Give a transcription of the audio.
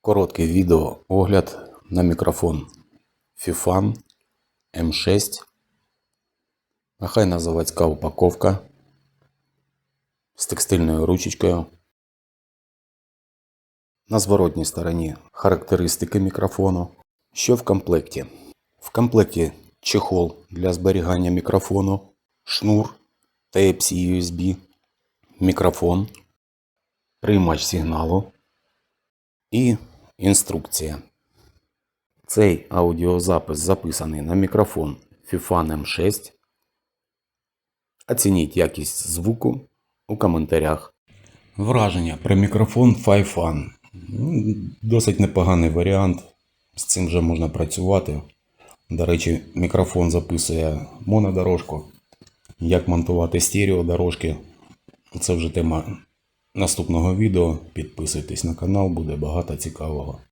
Короткий відео огляд на мікрофон Fifan M6. Ахайна заводська упаковка з текстильною ручечкою. На зворотній стороні характеристики мікрофону. Що в комплекті? В комплекті чехол для зберігання мікрофону, шнур Type-C USB, мікрофон, приймач сигналу і інструкція. Цей аудіозапис записаний на мікрофон Fifan M6. Оцініть якість звуку у коментарях. Враження про мікрофон Fifan. Ну, Досить непоганий варіант. З цим вже можна працювати. До речі, мікрофон записує монодорожку. Як монтувати стереодорожки. Це вже тема наступного відео. Підписуйтесь на канал, буде багато цікавого.